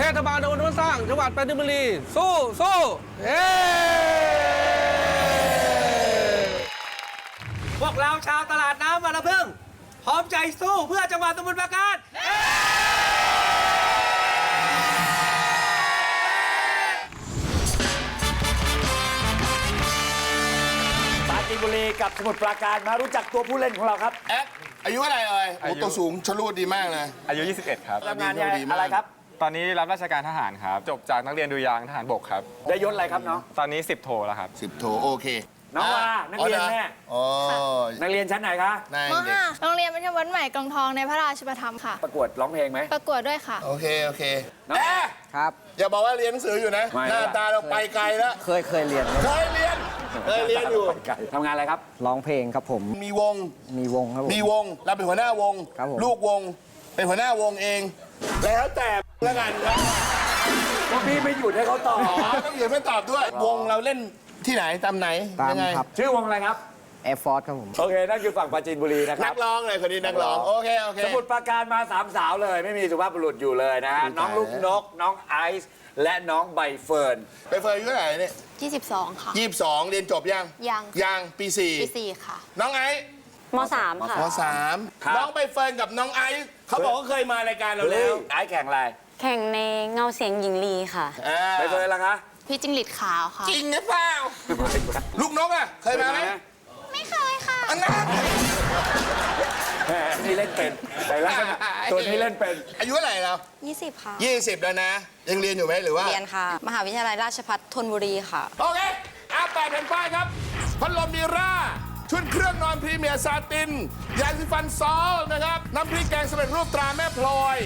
เทศบาลตำบลทุ่งสร้าง จังหวัดปราจีนบุรี สู้สู้เฮ้พวกเราชาวตลาดน้ำวันละพึ่ง พร้อมใจสู้เพื่อจังหวัดสมุทรปราการ ปราจีนบุรีกับสมุทรปราการมารู้จักตัวผู้เล่นของเราครับ แอดอายุเท่าไหร่เอ่ยโอ้ตัวสูงชะลูดดีมากเลย อายุ 21 ครับทำงานดีมากดีมากอะไรครับ ตอนนี้รับราชการทหารครับ จบจากนักเรียนดุริยางค์ทหารบกครับ ได้ยศอะไรครับน้องตอนนี้ 10 โทแล้วครับ สิบโถโอเคน้องวานักเรียนแม่อ๋อนักเรียนชั้นไหนคะนายมเด็ก5โรงเรียนมัธยมวัดใหม่กองทองในพระราชประธรรมค่ะ ประกวดร้องเพลงไหมประกวดด้วยค่ะ โอเค โอเคน้องแต่ครับ อย่าบอกว่าเรียนหนังสืออยู่นะ ไม่ หน้าตาเราไปไกลแล้วเคยเคยเรียนเคยเรียนเคยเรียนอยู่ ทำงานอะไรครับ ร้องเพลงครับผม มีวง มีวงครับผม มีวง เราเป็นหัวหน้าวง ครับผม ลูกวง เป็นหัวหน้าวงเอง แล้วแต่ ละกันครับพวกพี่ไม่หยุดให้เขาตอบอ๋อต้องอยู่ไม่ตอบด้วย วงเราเล่นที่ไหนตามไหนตามยังไงครับ ชื่อวงอะไรครับแอร์ฟอร์ครับผม โอเค นั่นคือฝั่งปราจีนบุรีนะคนัรับ กร้องเลยคนนี้นักร้อง โอเค โอเค สมุทรปราการมาสามสาวเลย ไม่มีสุภาพบุรุษอยู่เลยนะฮะอุ๊ยน้องตายลูกนก น้องไอซ์และน้องใบเฟิร์น ไปเฟิร์นอายุเท่าไหร่เนี่ย22 ค่ะ ยี่สิบสองเรียนจบยัง ยัง ยังปีสี่ปี4ค่ะ น้องไอซ์มสามค่ะ มสามครับ น้องใบเฟิร์นกับน้องไอซ์เขาบอกว่าเคยมารายการเราแล้แล้ววไอซ์แข่งอะไร แข่งในเงาเสียงหญิงลีค่ะอ่าใบเฟิร์นล่ะคะพี่จิงหลิดขาวค่ะ จริงหรือเปล่า ลูกนกอะ เคยมาไหมไม่เคยค่ะ อันนั้นแหมนี่เล่นเป็นแต่ละตัวนี้เล่นเป็น อายุเท่าไหร่เรา20 ค่ะ ยี่สิบแล้วนะ ยังเรียนอยู่ไหมหรือว่า เรียนค่ะ มหาวิทยาลัยราชภัฏธนบุรีค่ะ โอเคอาแปดแผ่นป้ายครับ พัดลมมีร่า ชุดเครื่องนอนพรีเมียร์ซาติน ยาสีฟันซอลนะครับ น้ำพริกแกงสำเร็จรูปตราแม่พลอย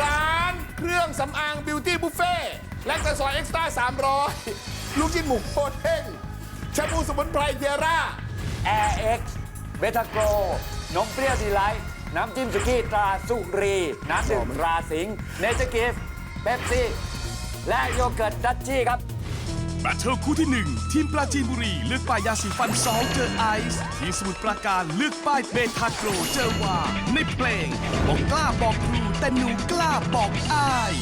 ร้านเครื่องสำอางบิวตี้บุฟเฟ่และกระสอยเอ็กซ์ตร้า300 ลูกชิ้นหมูโคตรเท่งชาบูสมุนไพรเทียร่า Air X เบทาโกรนมเปรี้ยวดีไลท์น้ำจิ้มสุกี้ตราสุรี น้ำดื่มตราสิงเนเจอร์กิฟเบปซี่ และโยเกิร์ตดัชชี่ครับ แบทเทิลคู่ที่ 1 ทีมปราจีนบุรี เลือกป้ายยาสีฟันซอลเจอไอซ์ทีมสมุทรปราการเลือกป้ายเบทาโกรเจอวาในเพลงบอกกล้าบอกครู แต่หนูกล้าบอกอาย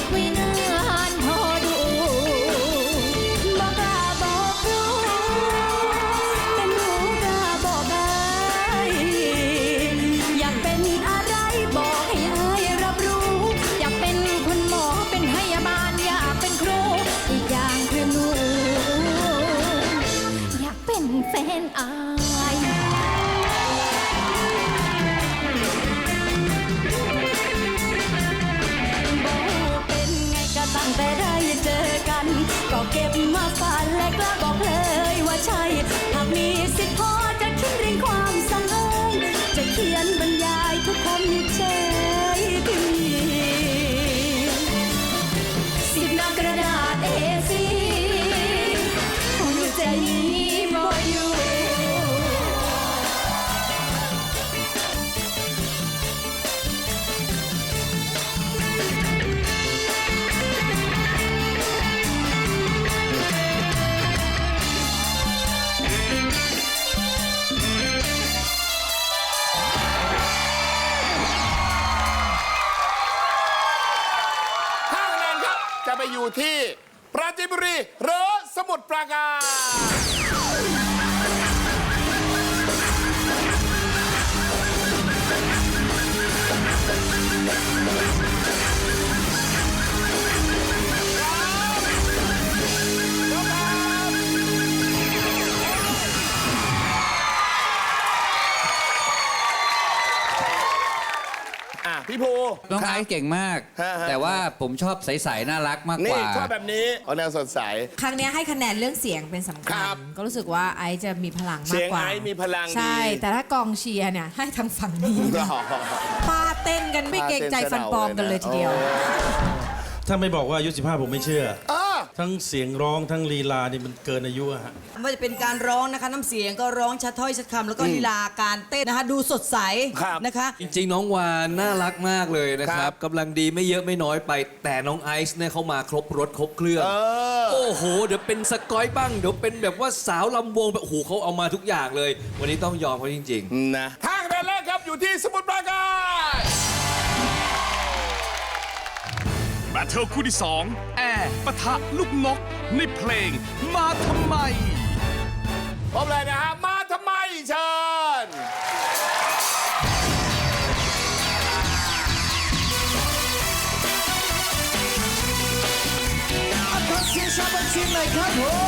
ตที่ แต่ได้เจอกัน ก็เก็บมาฝันและกล้าบอกเลยว่าใช่ อยู่ที่ปราจีนบุรีหรือสมุทรปราการ พี่ภู น้องคไอรับซ์เก่งมาก ฮะฮะ แต่ว่าผมชอบใสๆน่ารักมากกนี่ว่า ชอบแบบนี้เอาแนวสดใส ครั้งเนี้ยให้คะแนนเรื่องเสียงเป็นสำคคัรัญ บก็รู้สึกว่าไอซ์จะมีพลังเสีมากยงกว่าไอซ์มีพลังดี ใช่ แต่ถ้ากองเชียร์เนี่ยให้ทางฝั่งนี้นะป้าเต้นกันไม่เกรงใจฟันปลอมกันเลยทีเดียว ถ้าไม่บอกว่าอายุ15 ผมไม่เชื่อ เออ ทั้งเสียงร้องทั้งลีลานี่มันเกินอายุอะฮะ ไม่ว่าจะเป็นการร้องนะคะน้ำเสียงก็ร้องชัดถ้อยชัดคำแล้วก็ลีลาการเต้นนะคะดูสดใสครับ นะคะ จริงๆ น้องวานน่ารักมากเลยนะคครัรับบกำลังดีไม่เยอะไม่น้อยไป แต่น้องไอซ์เนี่ยเขามาครบรถครบเครื่องเออโอ้โห เดี๋ยวเป็นสกอยบ้าง เดี๋ยวเป็นแบบว่าสาวลำวงแบบโอ้โหเขาเอามาทุกอย่างเลย วันนี้ต้องยอมเขาจริง ๆ นะ ทางเดินแรกครับอยู่ที่สมุทรปราการ แบทเทิลคู่ที่ 2 แอร์ปะทะลูกนก ในเพลงมาทำไมพร้อมเลยนะฮะ มาทำไมเชิญ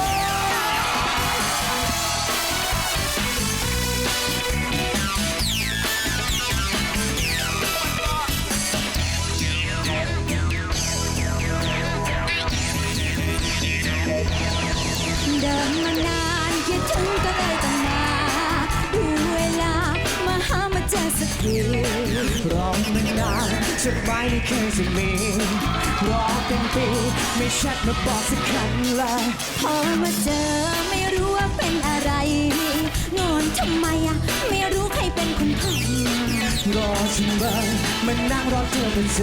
เสักทีรอมานานสบายไม่เคยจะมีรอเป็นปีไม่ชัดมาบอกสักครั้งเลยพอมาเจอไม่รู้ว่าเป็นอะไรงอนทำไมอะไม่รู้ใครเป็นคนทำรอฉันเบิ่งมันนั่งรอเธอเป็นจ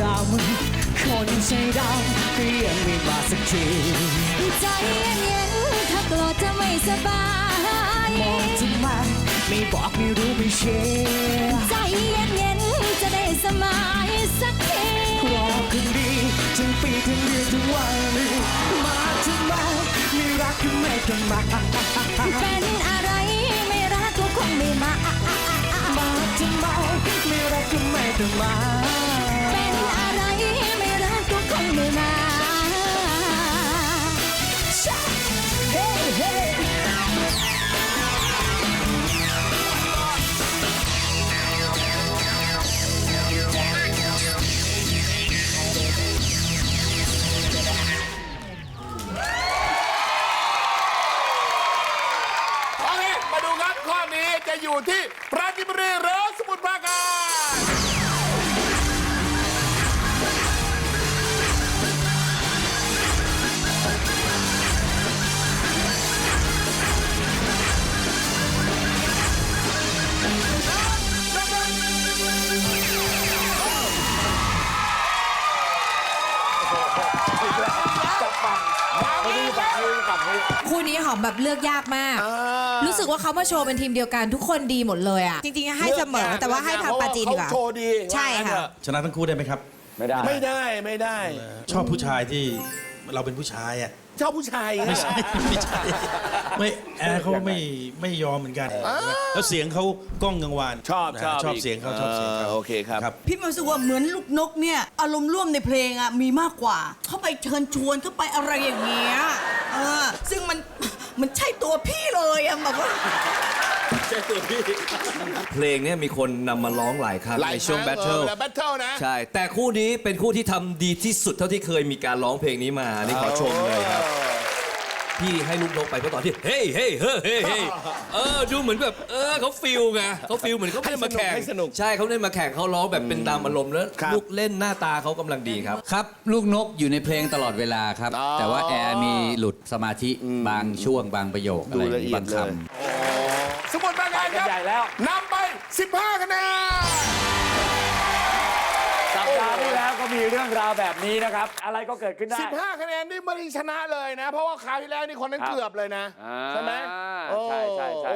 ำคนใจดำก็ยังไม่มาสักทีใจเย็นๆถ้าโกรธจะไม่สบายมองทำไม ไม่บอกไม่รู้ไม่เชื่อใจเย็นๆจะได้สมายสักทีรอคืนดีทั้งปีทั้งเดือนทั้งวันมาทำไมไม่รักก็ไม่ต้องมาเป็นอะไรไม่รักก็คงไม่มามาทำไมไม่รักก็ไม่ต้องมาเป็นอะไรไม่รักก็คงไม่มา จะอยู่ที่ปราจีนบุรีหรือสมุทรปราการคู่นี้หอมแบบเลือกยากมาก รู้สึกว่าเขามาโชว์เป็นทีมเดียวกันทุกคนดีหมดเลยอะ จริงๆให้เสมอแต่ว่าให้ทางปาจีนดีกว่า เขาโชว์ดีใช่ค่ะ ชนะทั้งคู่ได้ไหมครับ ไม่ได้ ไม่ได้ไม่ได้ ชอบผู้ชายที่เราเป็นผู้ชายอะชอบผู้ชายไม่ใช่ไม่ใช่ไม่แอร์เขาไม่ไม่ยอมเหมือนกัน แล้วเสียงเขาก้องกังวานชอบนะชอบชอบเสียงเขาชอบเสียงเขาโอเคครับครับพี่รู้สึกว่าเหมือนลูกนกเนี่ย อารมณ์ร่วมในเพลงอะมีมากกว่า เข้าไปเชิญชวนเข้าไปอะไรอย่างเงี้ยเออซึ่งมัน มันใช่ตัวพี่เลยอะแบบว่าเพลงเนี้มีคนนำมาร้องหลายครั้งหลายในช่วงคแบรั้ทเทิลออแบทเทิลนะ ใช่ แต่คู่นี้เป็นคู่ที่ทำดีที่สุดเท่าที่เคยมีการร้องเพลงนี้มา นี่ขอชมเลยครับ พี่ให้ลูกนกไปเพราะตอนที่เฮ้ยเฮ้ยเฮ้ยเฮ้ยเฮ้ยเออดูเหมือนแบบเออเขาฟิลไงเขาฟิลเหมือนเขาไม่ได้มาแข่งให้สนุก ใช่เขาไม่ได้มาแข่งเขาร้องแบบเป็นตามอารมณ์แล้วครับ ลูกเล่นหน้าตาเขากำลังดีครับ ครับ ลูกนกอยู่ในเพลงตลอดเวลาครับ อ๋อแต่ว่าแอร์มีหลุดสมาธิบางช่วงบางประโยค อะไรดูละเอียดบางคเลย สมุทรปราการครับไปกันใหญ่แล้วนำไป 15 คะแนน เรื่องราวแบบนี้นะครับ อะไรก็เกิดขึ้นได้ 15 คะแนนนี่ไม่ได้ชนะเลยนะ เพราะว่าคราวที่แล้วนี่คนนั้นครับเกือบเลยนะ อ่าใช่ไหมใช่ใช่ใช่ โอ้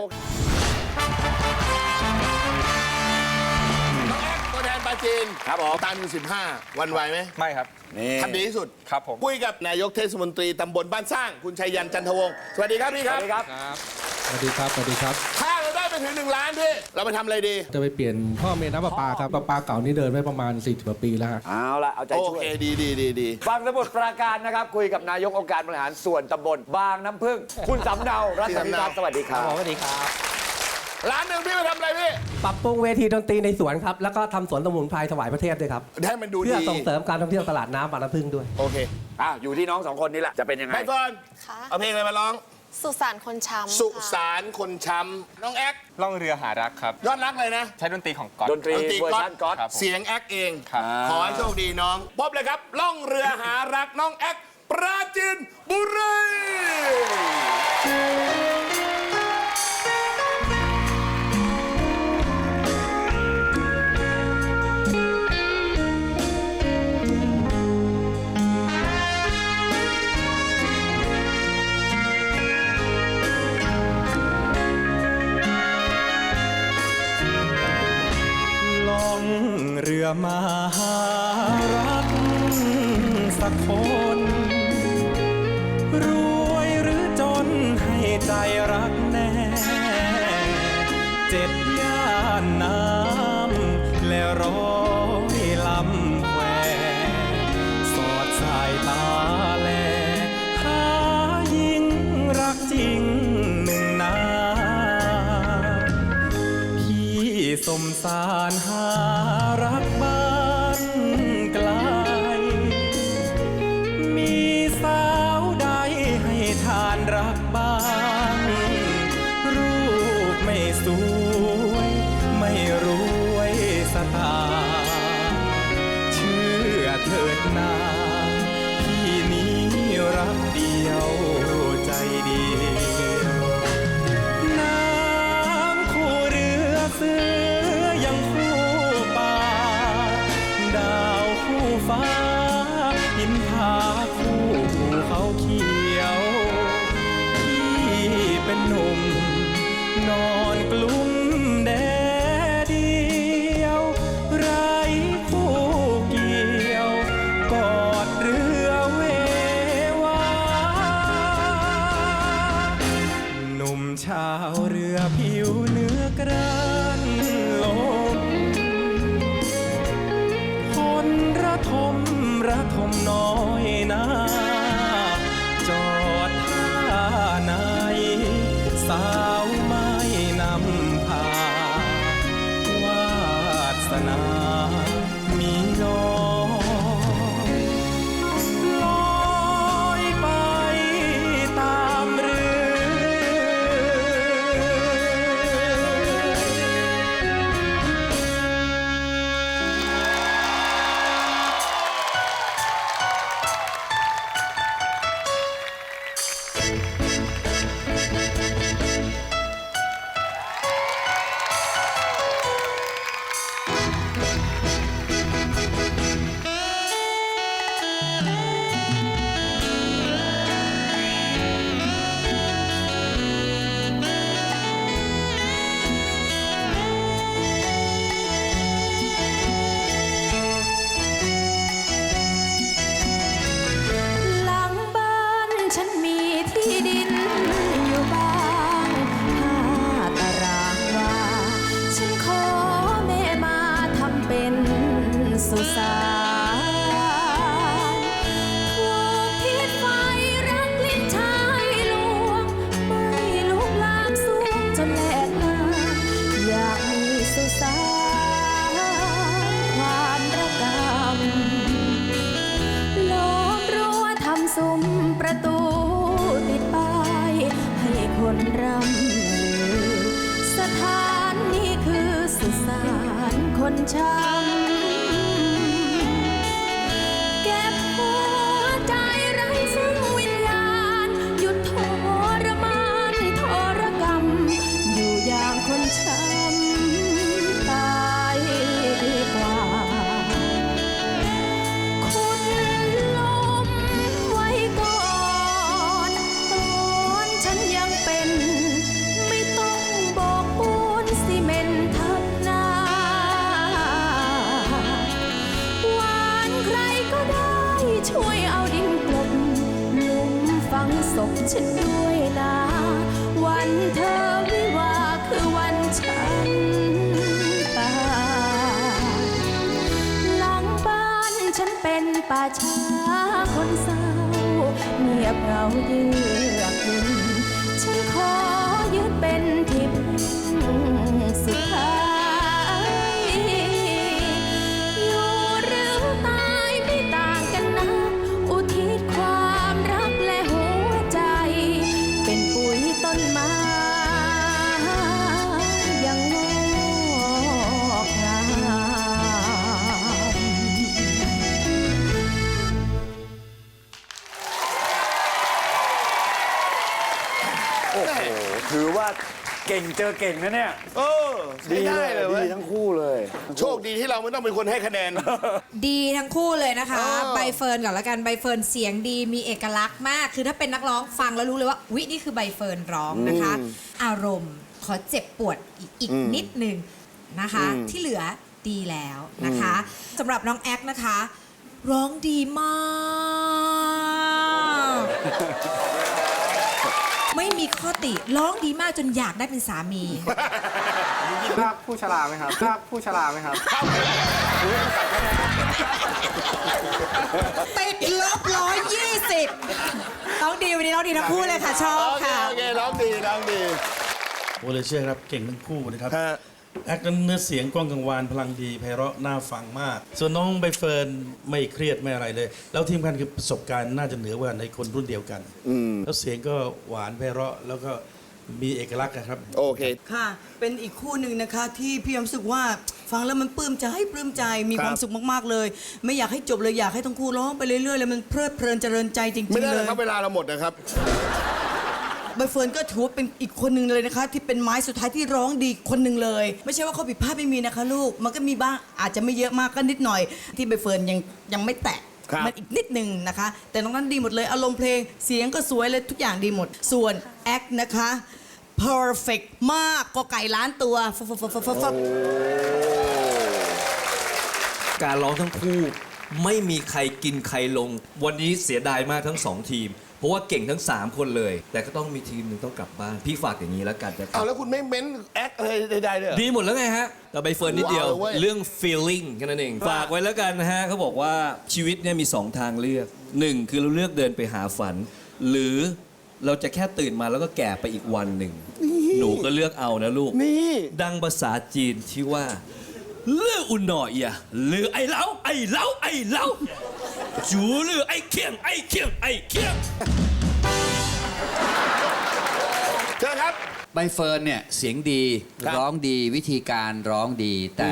น้องแอ๊กตัวแทนปราจีนครับผมตัน15วันไหวไหมไม่ครับ นี่ทำดีที่สุดครับผม คุยกับนายกเทศมนตรีตำบลบ้านสร้าง คุณชัยยันจันทวงศ์สวัสดีครับพี่สครัวับสดีครับ สวัสดีครับ สวัสดีครับ ถ้าเรา ไปถึงหนึ่งล้านพี่ เราไปทำอะไรดี จะไปเปลี่ยนพ่อเมนน้ำประปาครับประปาเก่านี่เดินไปประมาณ4ี่ว่าปีแล้วฮะ เอาละเอาใจช่วย เคดีดีดีดี ฟังสมุดปราการนะครับ คุยกับนายกองค์การบริหารส่วนตำบลบางน้ำพึ่ง คุณสำเนา รัศมีรัฒนสวัสดีครับสวัสดีครับ ล้านหนึ่งพี่ไปทำอะไรพี่ ปรับปรุงเวทีดนตรีในสวนครับ แล้วก็ทำสวนสมุนไพรถวายประเทศด้วยครับ ให้มันดูดี เพื่อส่งเสริมการท่องเที่ยวตลาดน้ำบางน้ำพึ่งด้วย โอเค อะอยู่ที่น้องสองคนนี้แหละ จะเป็นยังไง ไปก่อน ค่ะ เอาเพลงอะไรมาร้อง สุสานคนช้ำสุสานคนช้ำน้องแอ๊กล่องเรือหารักครับ ยอดรักเลยนะ ใช้ดนตรีของก๊อตดนตรีเวอร์ชันก๊อตเสียงแอ๊กเอง ขอให้โชคดีน้องพบเลยครับ ล่องเรือหารักน้องแอ๊กปราจินบุรี มาหารักสักคน รวยหรือจนให้ใจรักแน่ เจ็บย่านน้ำและร้อยลำแควสอดสายตาแลหายิ่งรักจริงหนึ่งนาพี่สมสา Blue. time. ช้าคนเศร้าเงียบเราเยือ ถือว่าเก่งเจอเก่งนะเนี่ย เออใช้ได้เลยเว้ยดีทั้งคู่เลยโชคดีที่เราไม่ต้องเป็นคนให้คะแนน ดีทั้งคู่เลยนะคะเออใบเฟิร์นก่อนละกันใบเฟิร์นเสียงดีมีเอกลักษณ์มาก คือถ้าเป็นนักร้องฟังแล้วรู้เลยว่าวินี่คือใบเฟิร์นร้องนะคะ อารมณ์ขอเจ็บปวดอีกอีกนิดนึงนะคะ ที่เหลือดีแล้วนะคะสำหรับน้องแอคนะคะ ร้องดีมาก ไม่มีข้อติร้องดีมากจนอยากได้เป็นสามี ภาพผู้ชราไหมครับภาพผู้ชราไหมครับ ติดลบร้อยยี่สิบต้องดีวันนี้ร้องดีทั้งคู่เลยค่ะ ชอบโอเคค่ะ โอเคร้องดีร้องดี โอเลยเชื่อครับ เก่งทั้งคู่นะครับ ฮะแอคนั้นเนื้อเสียงกว้างกังวานพลังดีไพเราะน่าฟังมาก ส่วนน้องใบเฟิร์นไม่เครียดไม่อะไรเลย แล้วที่สำคัญคือประสบการณ์น่าจะเหนือกว่าในคนรุ่นเดียวกันแล้วเสียงก็หวานไพเราะแล้วก็มีเอกลักษณ์นะครับ โอเค ค่ะ เป็นอีกคู่หนึ่งนะคะ ที่พี่รู้สึกว่าฟังแล้วมันปลื้มใจปลื้มใจมีครับความสุขมากๆเลย ไม่อยากให้จบเลยอยากให้ทั้งคู่ร้องไปเรื่อยๆเลยมันเพลิดเพลินเจริญใจจริงไม่ๆได้เลเลยยครับเวลาเราหมดนะครับ ใบเฟิร์นก็ถือว่าเป็นอีกคนหนึ่งเลยนะคะ ที่เป็นไม้สุดท้ายที่ร้องดีคนหนึ่งเลย ไม่ใช่ว่าเขาผิดพลาดไม่มีนะคะ ลูกมันก็มีบ้างอาจจะไม่เยอะมากก็นิดหน่อย ที่ใบเฟิร์นยังยังไม่แตะครับ มันอีกนิดหนึ่งนะคะ แต่น้องนั้นดีหมดเลยอารมณ์เพลงเสียงก็สวยเลยทุกอย่างดีหมด ส่วนแอคนะคะ perfect มากก็ไก่ล้านตัวฟับฟับฟับฟับฟับฟับ การร้องทั้งคู่ไม่มีใครกินใครลง วันนี้เสียดายมากทั้งสองทีมเพ ราะว่าเก่งทั้ง 3 คนเลย แต่ก็ต้องมีทีมหนึ่งต้องกลับบ้าน พี่ฝากอย่างนี้แล้วกันนะครัเอาบแล้วคุณไม่เม้นแอคอะไรใดๆเลยเหรอ ดีหมดแล้วไงฮะแต่ใบเฟิร์นนิดเดียว ว้าวเว้ย เรื่อง feeling แค่นั้นเอง ฝากไว้แล้วกันนะฮะเขาบอกว่าชีวิตเนี่ยมี 2 ทางเลือก 1 คือเราเลือกเดินไปหาฝัน หรือเราจะแค่ตื่นมาแล้วก็แก่ไปอีกวันหนึ่ง หนูก็เลือกเอานะลูก นี่ ดังภาษาจีนที่ว่า เลือกอุนหน่อยอะเลือกไอ้เล้าไอ้เล้าไอ้เล้า จูเลือกไอ้เคียงไอ้เคียงไอ้เคียงเชิญครับ ใบเฟิร์นเนี่ยเสียงดีครับร้องดีวิธีการร้องดีแต่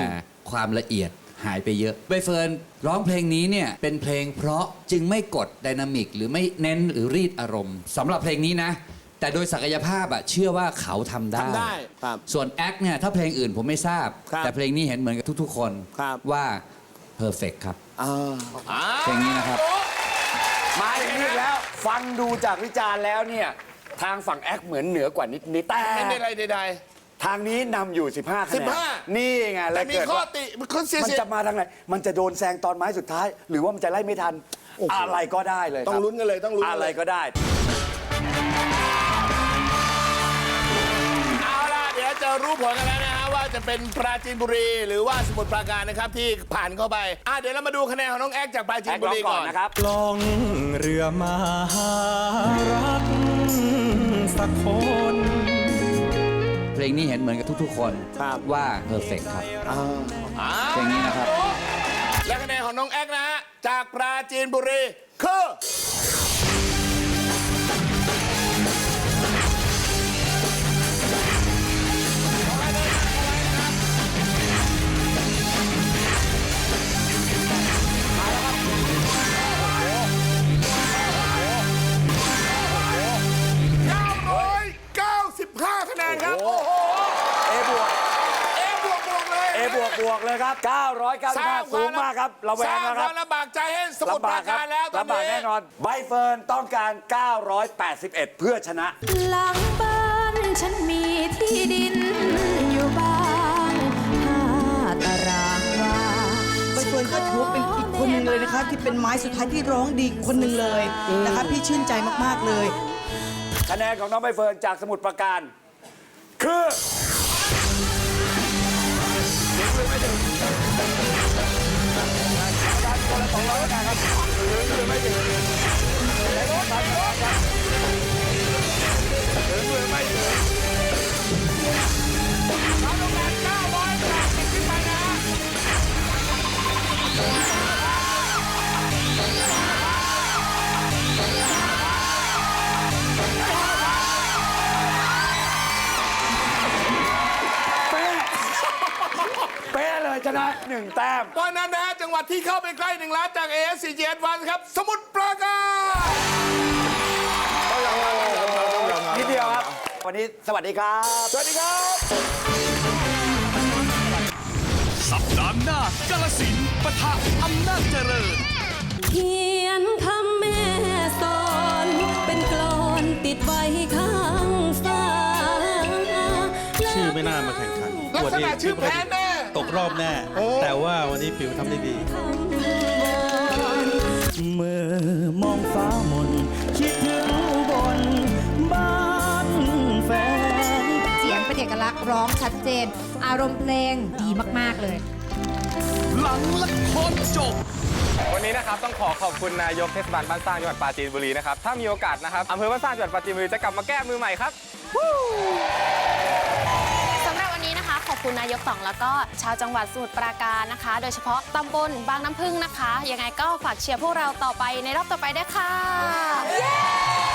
ความละเอียดหายไปเยอะใบเฟิร์นร้องเพลงนี้เนี่ยเป็นเพลงเพราะจึงไม่กดไดนามิกหรือไม่เน้นหรือรีดอารมณ์สำหรับเพลงนี้นะ แต่โดยศักยภาพอะเชื่อว่าเขาทำได้ทำได้ครับส่วนแอคเนี่ยถ้าเพลงอื่นผมไม่ทราบ ครับแต่เพลงนี้เห็นเหมือนกับทุกๆ คน ครับว่า perfect ครับอ่าเพลงนี้นะครับ มาอย่างนี้แล้ว ฟังดูจากวิจารณ์แล้วเนี่ย ทางฝั่งแอคเหมือนเหนือกว่านิดนิดๆแต่ไม่ได้อะไรใด ทางนี้นำอยู่ 15คะแนน15 นี่ไงๆแล้แต่วมีเกิดข้อว่าติคนเสียมันสิทจะธิ์มาทางไหน มันจะโดนแซงตอนไม้สุดท้าย หรือว่ามันจะไล่ไม่ทัน อะไรก็ได้เลยต้องครับลุ้นกันเลยต้องลุ้นกัอะนไรเลยก็ได้ เอาล่ะเดี๋ยวจะรู้ผลกันแล้วนะฮะว่า จะเป็นปราจีนบุรี หรือว่าสมุทรปราการนะครับที่ผ่านเข้าไปอะเดี๋ยวเรามาดูคะแนนของน้องแอ๊กจากปราจีนบุรีก่อนนะครับ ล่องเรือมาหารักสักคน เพลงนี้เห็นเหมือนกับทุกๆ คนครับ ว่า perfect ครับ อ่าเพลงนี้นะครับ และคะแนนของน้องแอ๊กนะฮะจากปราจีนบุรีคือ บวกบวกเลยครับ 995 สูงมากครับระแวงนะคสร้ารังบความลำบากใจให้สมุทรปราการแล้วตอนลำบากนี้แน่นอน ใบเฟิร์นต้องการ 981 เพื่อชนะ หลังบ้านฉันมีที่ดินอยู่บ้างห้าตารางวาใบเฟิร์นก็ถือว่าเป็นอีกคนหนึ่งเลยนะคะ ที่เป็นไม้สุดท้ายที่ร้องดีคนหนึ่งเลยนะคะพี่ชื่นใจมากๆเลย คะแนนของน้องใบเฟิร์นจากสมุทรปราการ คือ 995รับโรงแรม900บาทติดขึ้นไปนะฮะ หนึ่งแต้ม เพราะฉะนั้นนะฮะจังหวัดที่เข้าไปใกล้หนึ่งล้านจาก ASCG Advance ครับ สมุทรปราการนิดเดียวครับ วันนี้สวัสดีครับ สวัสดีครับ สัปดาห์หน้ากาลสินธุ์ปะทะอำนาจเจริญ เขียนคำแม่สอน เป็นกลอนติดไว้ข้างฝาชื่อไม่น่ามาแข่งขันลักษณะชื่อแพ้แน่ ตกรอบแน่ แต่ว่าวันนี้ปิวทำได้ดี เมื่อมองฟ้ามนคิดถึงอุบนบ้านแฟน เสียงเป็นเอกลักษณ์ร้องชัดเจน อารมณ์เพลงดีมาก ๆ เลย หลังละครจบ วันนี้นะครับต้องขอขอบคุณนายกเทศบาลบ้านสร้างจังหวัดปราจีนบุรีนะครับ ถ้ามีโอกาสนะครับอำเภอบ้านสร้างจังหวัดปราจีนบุรีจะกลับมาแก้มือใหม่ครับ คุณนายกต่องแล้วก็ชาวจังหวัดสมุทรปราการนะคะ โดยเฉพาะตำบลบางน้ำพึ่งนะคะ ยังไงก็ฝากเชียร์พวกเราต่อไปในรอบต่อไปด้วยค่ะ